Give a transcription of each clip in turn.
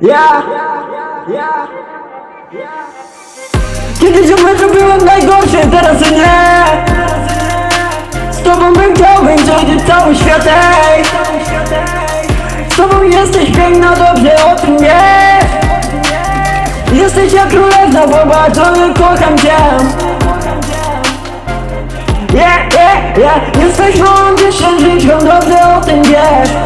Ja, ja, Kiedyś w byłem najgorszy, teraz nie. Z tobą bym chciał wędzić cały świat, ej. Z tobą jesteś piękna, dobrze o tym wiesz. Jesteś jak królewna, popatrzony, kocham cię. Yeah, yeah, yeah. Jesteś moją księżniczką, dobrze o tym wiesz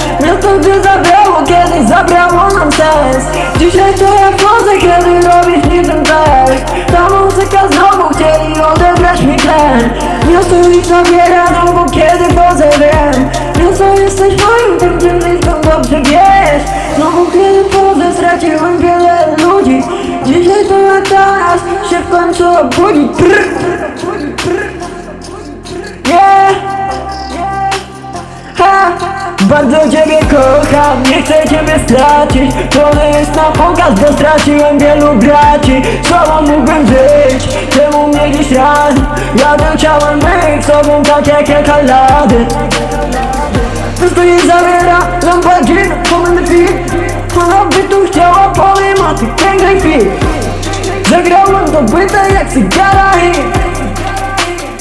Dzisiaj to jak chodzę, kiedy robisz mi ten też Ta muzyka znowu chcieli odebrać mi tlen. Miasto ich zabiera, no bo kiedy chodzę wiem. Miasto jesteś moim tym księżniczką, dobrze wiesz. Znowu kiedy chodzę, straciłem wiele ludzi. Dzisiaj to jak teraz się w końcu obudzi bardzo ciebie kocham, nie chcę ciebie stracić. To jest na pokaz, bo straciłem wielu braci. Z tobą mógłbym żyć, czemu mnie dziś rani Ja bym chciałem być z tobą tak jak jaka lady. Wszystko jej zabiera, lampadzinę, pomysł film Ona by tu chciała, o tych pięknych chwil. Zagrałem to byte jak cygara i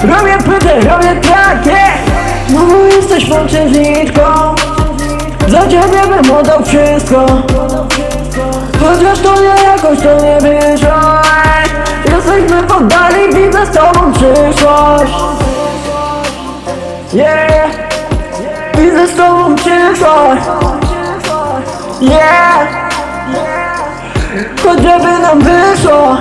Robię płytę, robię track, yeah Znowu jesteś ciebie bym oddał wszystko. Chociaż to nie jakoś to nie ej. Jesteśmy poddani, widzę z tobą przyszłość. Yeah. Widzę z tobą przyszłość. Yeah. Choć żeby nam wyszło